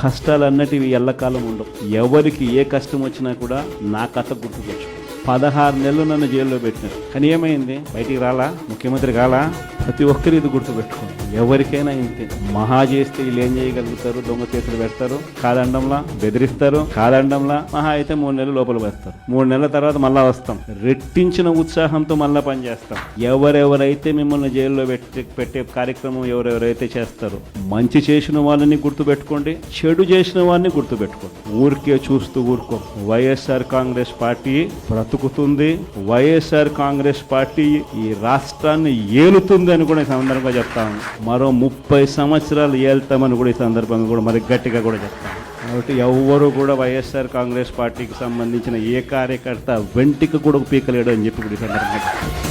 కష్టాలు అన్నటివి ఎల్లకాలం ఉండవు. ఎవరికి ఏ కష్టం వచ్చినా కూడా నా కథ గుర్తుకొచ్చు పదహారు నెలలు నన్ను జైల్లో పెట్టినారు. కానీ ఏమైంది బయటికి రాలా ముఖ్యమంత్రి కాలా? ప్రతి ఒక్కరు ఇది గుర్తుపెట్టుకోండి. ఎవరికైనా ఇంతే. మహా చేస్తే వీళ్ళు ఏం చేయగలుగుతారు? దొంగ చేతులు పెడతారు. కాదండంలా బెదిరిస్తారు. కాదండంలా మహా అయితే మూడు నెలలు లోపల పెడతారు. మూడు నెలల తర్వాత మళ్ళా వస్తాం. రెట్టించిన ఉత్సాహంతో మళ్ళా పనిచేస్తాం ఎవరెవరైతే మిమ్మల్ని జైల్లో పెట్టి పెట్టే కార్యక్రమం ఎవరెవరైతే చేస్తారో మంచి చేసిన వాళ్ళని గుర్తుపెట్టుకోండి. చెడు చేసిన వాడిని గుర్తుపెట్టుకోండి. ఊరికే చూస్తూ ఊరుకో. వైఎస్ఆర్ కాంగ్రెస్ పార్టీ బ్రతుకుతుంది. వైఎస్ఆర్ కాంగ్రెస్ కాంగ్రెస్ పార్టీ ఈ రాష్ట్రాన్ని ఏలుతుంది అని కూడా ఈ సందర్భంగా చెప్తాము మరో ముప్పై సంవత్సరాలు ఏళ్తామని కూడా ఈ సందర్భంగా కూడా మరి గట్టిగా కూడా చెప్తాము కాబట్టి ఎవ్వరూ కూడా వైఎస్ఆర్ కాంగ్రెస్ పార్టీకి సంబంధించిన ఏ కార్యకర్త వెంటికి కూడా పీకలేడు అని చెప్పి కూడా ఈ సందర్భంగా